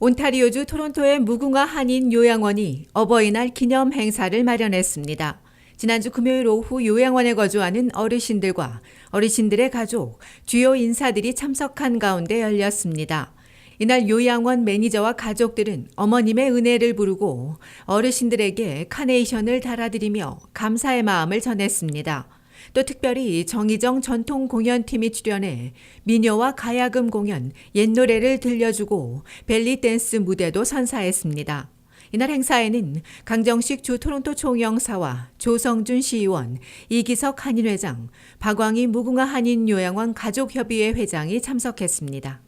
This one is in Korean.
온타리오주 토론토의 무궁화 한인 요양원이 어버이날 기념 행사를 마련했습니다. 지난주 금요일 오후 요양원에 거주하는 어르신들과 어르신들의 가족, 주요 인사들이 참석한 가운데 열렸습니다. 이날 요양원 매니저와 가족들은 어머님의 은혜를 부르고 어르신들에게 카네이션을 달아드리며 감사의 마음을 전했습니다. 또 특별히 정희정 전통 공연팀이 출연해 미녀와 가야금 공연, 옛 노래를 들려주고 벨리 댄스 무대도 선사했습니다. 이날 행사에는 강정식 주 토론토 총영사와 조성준 시의원, 이기석 한인회장, 박광희 무궁화 한인 요양원 가족협의회 회장이 참석했습니다.